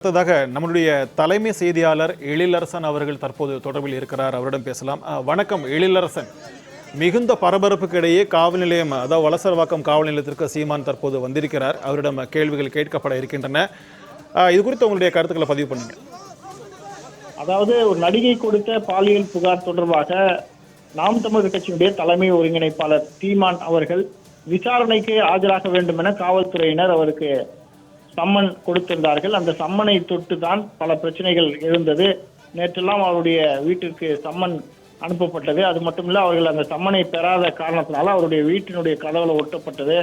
அடுத்ததாக நம்மளுடைய தலைமை செய்தியாளர் எழிலரசன் அவர்கள் தற்போது தொடர்பில் இருக்கிறார். அவரிடம் பேசலாம். வணக்கம் எழிலரசன். மிகுந்த பரபரப்புக்கு இடையே காவல் நிலையம் அதாவது வலசரவாக்கம் காவல் நிலையத்திற்கு சீமான் தற்போது வந்திருக்கிறார். அவரிடம் கேள்விகள் கேட்கப்பட இருக்கின்றன. அஹ், இது குறித்து உங்களுடைய கருத்துக்களை பதிவு பண்ணுங்க. அதாவது ஒரு நடிகை கொடுத்த பாலியல் புகார் தொடர்பாக நாம் தமிழர் கட்சியினுடைய தலைமை ஒருங்கிணைப்பாளர் சீமான் அவர்கள் விசாரணைக்கு ஆஜராக வேண்டும் என காவல்துறையினர் அவருக்கு சம்மன் கொடுத்திருந்தார்கள். அந்த சம்மனை தொட்டு தான் பல பிரச்சனைகள் இருந்தது நேற்றெல்லாம் அவருடைய வீட்டிற்கு சம்மன் அனுப்பப்பட்டது. அது மட்டுமில்ல அவர்கள் அந்த சம்மனை பெறாத காரணத்தினால அவருடைய வீட்டினுடைய கதவுல ஒட்டப்பட்டது.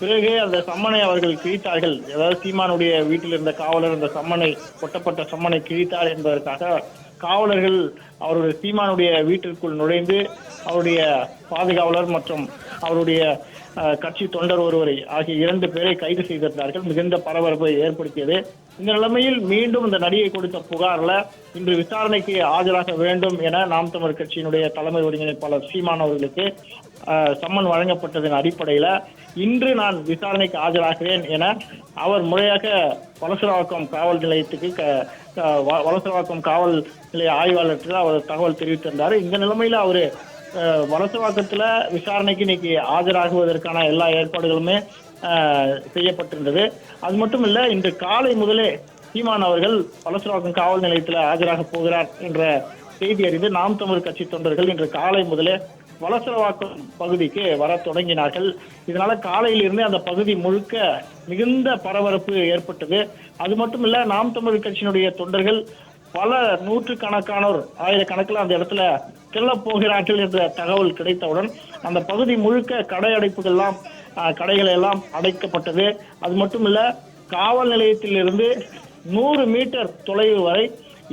பிறகு அந்த சம்மனை அவர்கள் கிழித்தார்கள். அதாவது சீமானுடைய வீட்டில் இருந்த காவலர் அந்த சம்மனை ஒட்டப்பட்ட சம்மனை கிழித்தார் என்பதற்காக காவலர்கள் அவருடைய சீமானுடைய வீட்டிற்குள் நுழைந்து அவருடைய பாதுகாவலர் மற்றும் அவருடைய அஹ், கட்சி தொண்டர் ஒருவரை ஆகிய இரண்டு பேரை கைது செய்திருந்தார்கள். மிகுந்த பரபரப்பை ஏற்படுத்தியது. இந்த நிலைமையில் மீண்டும் இந்த நடிகை கொடுத்த புகார்ல இன்று விசாரணைக்கு ஆஜராக வேண்டும் என நாம் தமிழர் கட்சியினுடைய தலைமை ஒருங்கிணைப்பாளர் சீமான் அவர்களுக்கு சம்மன் வழங்கப்பட்டதன் அடிப்படையில இன்று நான் விசாரணைக்கு ஆஜராகிறேன் என அவர் முறையாக வலசரவாக்கம் காவல் நிலையத்துக்கு க- வ- வலசரவாக்கம் காவல் நிலைய ஆய்வாளர்கள் அவர் தகவல் தெரிவித்திருந்தார். இந்த நிலைமையில அவர் அஹ், விசாரணைக்கு இன்னைக்கு ஆஜராகுவதற்கான எல்லா ஏற்பாடுகளுமே செய்யப்பட்டிருந்தது. அது மட்டும் இல்ல இன்று காலை முதலே சீமான் அவர்கள் பலசுராக்கம் காவல் நிலையத்தில் ஆஜராக போகிறார் என்ற செய்தி அறிந்து நாம் தமிழ் கட்சி தொண்டர்கள் இன்று காலை முதலே வலசரவாக்கம் பகுதிக்கு வர தொடங்கினார்கள். இதனால காலையிலிருந்தே அந்த பகுதி முழுக்க மிகுந்த பரபரப்பு ஏற்பட்டது. அது மட்டும் இல்ல நாம் தமிழ் கட்சியினுடைய தொண்டர்கள் பல நூற்றுக்கணக்கானோர் ஆயிரக்கணக்கில் அந்த இடத்துல செல்ல போகிறார்கள் என்ற தகவல் கிடைத்தவுடன் அந்த பகுதி முழுக்க கடை அடைப்புகள்லாம் கடைகள் எல்லாம் அடைக்கப்பட்டது. அது மட்டும் இல்ல காவல் நிலையத்திலிருந்து நூறு மீட்டர் தொலைவு வரை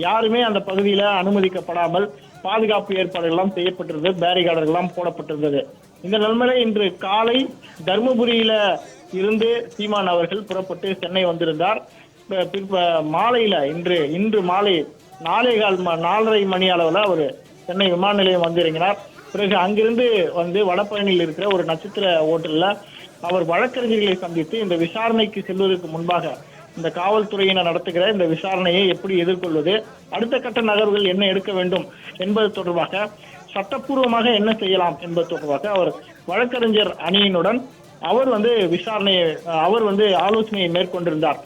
யாருமே அந்த பகுதியில அனுமதிக்கப்படாமல் பாதுகாப்பு ஏற்பாடுகள் எல்லாம் செய்யப்பட்டிருந்தது பேரிகார்டுகள் எல்லாம் போடப்பட்டிருந்தது. இந்த நிலைமையில இன்று காலை தருமபுரியில இருந்து சீமான் அவர்கள் புறப்பட்டு சென்னை வந்திருந்தார். பிற்ப மாலையில இன்று இன்று மாலை நாலே கால் நாலரை மணி அளவுல அவர் சென்னை விமான நிலையம் வந்திறங்கினார். பிறகு அங்கிருந்து வந்து வடபழனியில் இருக்கிற ஒரு நட்சத்திர ஓட்டல்ல அவர் வழக்கறிஞர்களை சந்தித்து இந்த விசாரணைக்கு செல்வதற்கு முன்பாக இந்த காவல்துறையினர் நடத்துகிற இந்த விசாரணையை எப்படி எதிர்கொள்வது அடுத்த கட்ட நகர்வுகள் என்ன எடுக்க வேண்டும் என்பது தொடர்பாக சட்டப்பூர்வமாக என்ன செய்யலாம் என்பது தொடர்பாக அவர் வழக்கறிஞர் அணியினுடன் அவர் வந்து விசாரணையை அவர் வந்து ஆலோசனையை மேற்கொண்டிருந்தார்.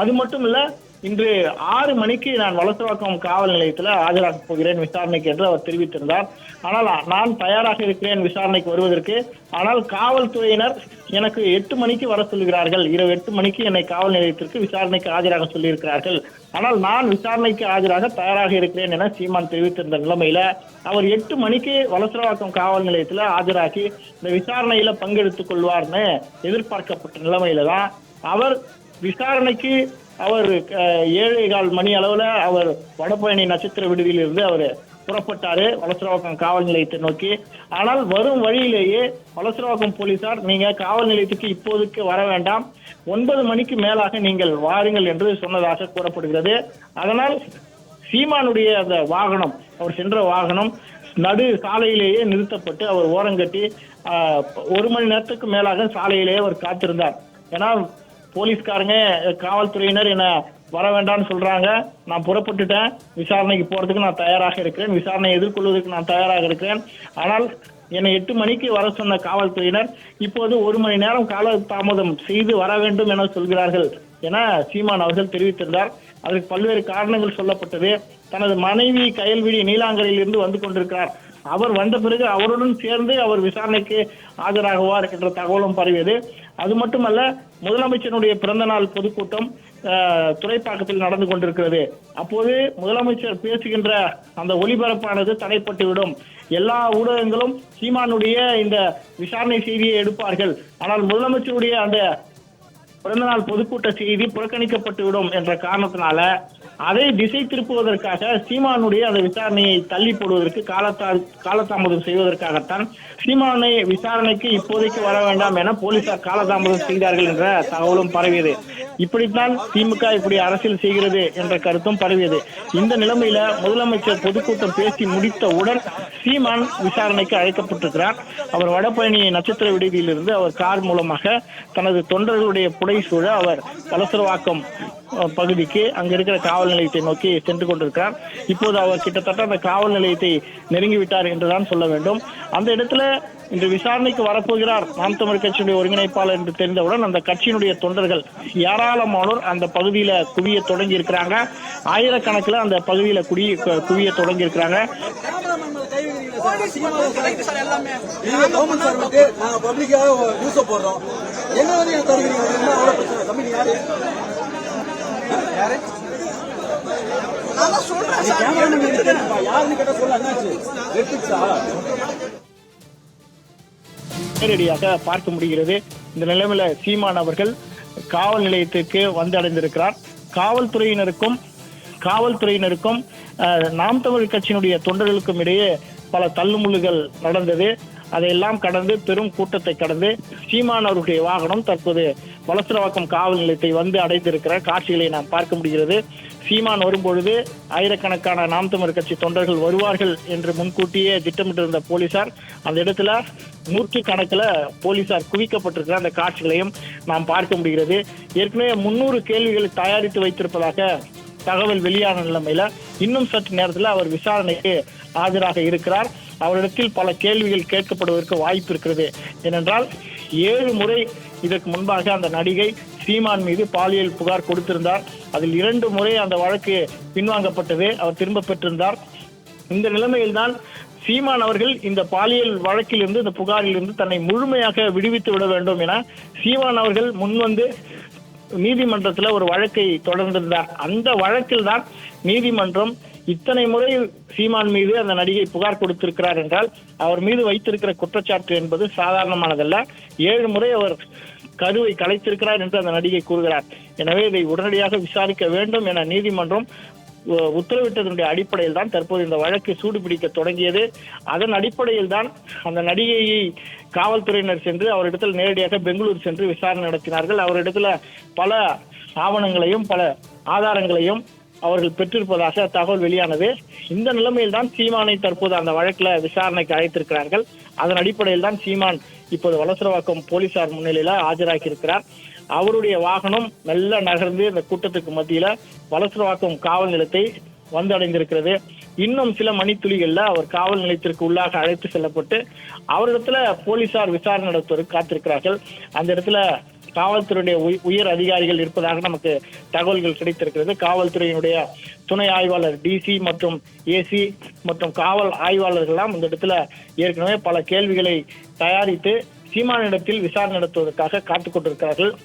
அது மட்டும் இல்லை இன்று ஆறு மணிக்கு நான் வளசவாக்கம் காவல் நிலையத்தில் ஆஜராக போகிறேன் விசாரணைக்கு என்று அவர் தெரிவித்திருந்தார். ஆனால் நான் தயாராக இருக்கிறேன் விசாரணைக்கு வருவதற்கு. ஆனால் காவல்துறையினர் எனக்கு எட்டு மணிக்கு வர சொல்கிறார்கள். இரவு எட்டு மணிக்கு என்னை காவல் நிலையத்திற்கு விசாரணைக்கு ஆஜராக சொல்லியிருக்கிறார்கள். ஆனால் நான் விசாரணைக்கு ஆஜராக தயாராக இருக்கிறேன் என சீமான் தெரிவித்திருந்த நிலைமையில அவர் எட்டு மணிக்கு வலசரவாக்கம் காவல் நிலையத்தில் ஆஜராகி இந்த விசாரணையில பங்கெடுத்துக் கொள்வார்னு எதிர்பார்க்கப்பட்ட நிலைமையில தான் அவர் விசாரணைக்கு அவர் ஏழை கால் மணி அளவில் அவர் வடபழனி நட்சத்திர விடுதியிலிருந்து அவர் புறப்பட்டார். வலசரவாக்கம் காவல் நிலையத்தை நோக்கி. ஆனால் வரும் வழியிலேயே வலசரவாக்கம் போலீசார் நீங்கள் காவல் நிலையத்துக்கு இப்போதைக்கு வர வேண்டாம். ஒன்பது மணிக்கு மேலாக நீங்கள் வாருங்கள் என்று சொன்னதாக கூறப்படுகிறது. அதனால் சீமானுடைய அந்த வாகனம் அவர் சென்ற வாகனம் நடு சாலையிலேயே நிறுத்தப்பட்டு அவர் ஓரங்கட்டி ஒரு மணி நேரத்துக்கு மேலாக சாலையிலேயே அவர் காத்திருந்தார். ஏன்னா போலீஸ்காரங்க காவல்துறையினர் என்ன வர வேண்டாம்னு சொல்றாங்க. நான் புறப்பட்டுட்டேன். விசாரணைக்கு போறதுக்கு நான் தயாராக இருக்கிறேன். விசாரணையை எதிர்கொள்வதற்கு நான் தயாராக இருக்கிறேன். ஆனால் என்னை எட்டு மணிக்கு வர சொன்ன காவல்துறையினர் இப்போது ஒரு மணி நேரம் கால தாமதம் செய்து வர வேண்டும் என சொல்கிறார்கள் என சீமான் அவர்கள் தெரிவித்திருந்தார். அதற்கு பல்வேறு காரணங்கள் சொல்லப்பட்டது. தனது மனைவி கயல்விழி நீலாங்கரையில் இருந்து வந்து கொண்டிருக்கிறார். அவர் வந்த பிறகு அவருடன் சேர்ந்து அவர் விசாரணைக்கு ஆஜராகுவார் என்ற தகவலும் பரவியது. அது மட்டுமல்ல முதலமைச்சருடைய பிறந்தநாள் பொதுக்கூட்டம் துறைப்பாக்கத்தில் நடந்து கொண்டிருக்கிறது. அப்போது முதலமைச்சர் பேசுகின்ற அந்த ஒளிபரப்பானது தடைப்பட்டுவிடும். எல்லா ஊடகங்களும் சீமானுடைய இந்த விசாரணை செய்தியை எடுப்பார்கள். ஆனால் முதலமைச்சருடைய அந்த பிறந்தநாள் பொதுக்கூட்ட செய்தி புறக்கணிக்கப்பட்டுவிடும் என்ற காரணத்தினால அதை திசை திருப்புவதற்காக சீமானுடைய அந்த விசாரணையை தள்ளி போடுவதற்கு காலத்தா காலதாமதம் செய்வதற்காகத்தான் சீமானை விசாரணைக்கு இப்போதைக்கு வர வேண்டாம் என போலீசார் காலதாமதம் செய்தார்கள் என்ற தகவலும் பரவியது. இப்படித்தான் திமுக இப்படி அரசியல் செய்கிறது என்ற கருத்தும் பரவியது. இந்த நிலைமையில முதலமைச்சர் பொதுக்கூட்டம் பேசி முடித்தவுடன் சீமான் விசாரணைக்கு அழைக்கப்பட்டிருக்கிறார். அவர் வடபழனி நட்சத்திர விடுதியிலிருந்து அவர் கார் மூலமாக தனது தொண்டர்களுடைய புடை சூழ அவர் பலசரவாக்கம் பகுதிக்கு அங்க இருக்கிற காவல் நிலையத்தை நோக்கி சென்று கொண்டிருக்கிறார். இப்போது அவர் கிட்டத்தட்ட அந்த காவல் நிலையத்தை நெருங்கிவிட்டார் என்றுதான் சொல்ல வேண்டும். அந்த இடத்துல இன்று விசாரணைக்கு வரப்போகிறார் நாம் தமிழ் கட்சியினுடைய ஒருங்கிணைப்பாளர் என்று தெரிந்தவுடன் அந்த கட்சியினுடைய தொண்டர்கள் ஏராளமானோர் அந்த பகுதியில குவிய தொடங்கி இருக்கிறாங்க ஆயிரக்கணக்கில் அந்த பகுதியில குடி குவிய தொடங்கி இருக்கிறாங்க பப்ளிக்காக போடுறோம். எங்க வந்து தருவீங்க? என்ன அவ்வளவு பிரச்சனை தம்பி நீ யாரு? யாரு யாருன்னு கேட்டா சொல்ல என்னாச்சு ரெட்டிக்ஸா நேரடியாக பார்க்க முடிகிறது. இந்த நிலைமையில சீமான் அவர்கள் காவல் நிலையத்திற்கு வந்து அடைந்திருக்கிறார். காவல்துறையினருக்கும் காவல்துறையினருக்கும் நாம் தமிழ் கட்சியினுடைய தொண்டர்களுக்கும் இடையே பல தள்ளுமுள்ளுகள் நடந்தது. அதையெல்லாம் கடந்து பெரும் கூட்டத்தை கடந்து சீமான் அவருடைய வாகனம் தற்போது வலசரவாக்கம் காவல் நிலையத்தை வந்து அடைந்திருக்கிற காட்சிகளை நாம் பார்க்க முடிகிறது. சீமான் வரும்பொழுது ஆயிரக்கணக்கான நாம் தமிழர் கட்சி தொண்டர்கள் வருவார்கள் என்று முன்கூட்டியே திட்டமிட்டிருந்த போலீசார் அந்த இடத்துல நூற்று கணக்கில் போலீசார் குவிக்கப்பட்டிருக்கிற அந்த காட்சிகளையும் நாம் பார்க்க முடிகிறது. ஏற்கனவே முன்னூறு கேள்விகளை தயாரித்து வைத்திருப்பதாக தகவல் வெளியான நிலைமையில இன்னும் சற்று நேரத்தில் அவர் விசாரணைக்கு ஆஜராக இருக்கிறார். அவரிடத்தில் பல கேள்விகள் கேட்கப்படுவதற்கு வாய்ப்பு இருக்கிறது. ஏனென்றால் ஏழு முறை இதற்கு முன்பாக அந்த நடிகை சீமான் மீது பாலியல் புகார் கொடுத்திருந்தார். அதில் இரண்டு முறை அந்த வழக்கு பின்வாங்கப்பட்டது. அவர் திரும்ப பெற்றிருந்தார். இந்த நிலைமையில்தான் சீமான் அவர்கள் இந்த பாலியல் வழக்கிலிருந்து இந்த புகாரிலிருந்து தன்னை முழுமையாக விடுவித்து விட வேண்டும் என சீமான் அவர்கள் முன்வந்து நீதிமன்றத்தில் ஒரு வழக்கை தொடர்ந்திருந்தார். அந்த வழக்கில் தான் நீதிமன்றம் இத்தனை முறை சீமான் மீது அந்த நடிகை புகார் கொடுத்திருக்கிறார் என்றால் அவர் மீது வைத்திருக்கிற குற்றச்சாட்டு என்பது சாதாரணமானதல்ல. ஏழு முறை அவர் கருவை கலைத்திருக்கிறார் என்று அந்த நடிகை கூறுகிறார். எனவே இதை உடனடியாக விசாரிக்க வேண்டும் என நீதிமன்றம் உத்தரவிட்டதனுடைய அடிப்படையில் தான் தற்போது இந்த வழக்கு சூடுபிடிக்க தொடங்கியது. அதன் அடிப்படையில் தான் அந்த நடிகையை காவல்துறையினர் சென்று அவரிடத்தில் நேரடியாக பெங்களூர் சென்று விசாரணை நடத்தினார்கள். அவரிடத்துல பல ஆவணங்களையும் பல ஆதாரங்களையும் அவர்கள் பெற்றிருப்பதாக தகவல் வெளியானது. இந்த நிலைமையில் தான் சீமானை தற்போது அந்த வழக்கில் விசாரணைக்கு அழைத்திருக்கிறார்கள். அதன் அடிப்படையில் தான் சீமான் இப்போது வலசரவாக்கம் போலீசார் முன்னிலையில ஆஜராகி இருக்கிறார் அவருடைய வாகனம் மெல்ல நகர்ந்து இந்த கூட்டத்துக்கு மத்தியில வலசரவாக்கம் காவல் நிலையத்தை வந்தடைந்திருக்கிறது. இன்னும் சில மணித்துளிகள்ல அவர் காவல் நிலையத்திற்கு உள்ளாக அழைத்து செல்லப்பட்டு அவரிடத்துல போலீசார் விசாரணை நடத்துவதற்கு காத்திருக்கிறார்கள். அந்த இடத்துல காவல்துறையுடைய உயர் அதிகாரிகள் இருப்பதாக நமக்கு தகவல்கள் கிடைத்திருக்கிறது. காவல்துறையினுடைய துணை ஆய்வாளர் டிசி மற்றும் ஏசி மற்றும் காவல் ஆய்வாளர்கள்லாம் இந்த இடத்துல ஏற்கனவே பல கேள்விகளை தயாரித்து சீமானிடத்தில் விசாரணை நடத்துவதற்காக காத்துக் கொண்டிருக்கிறார்கள்.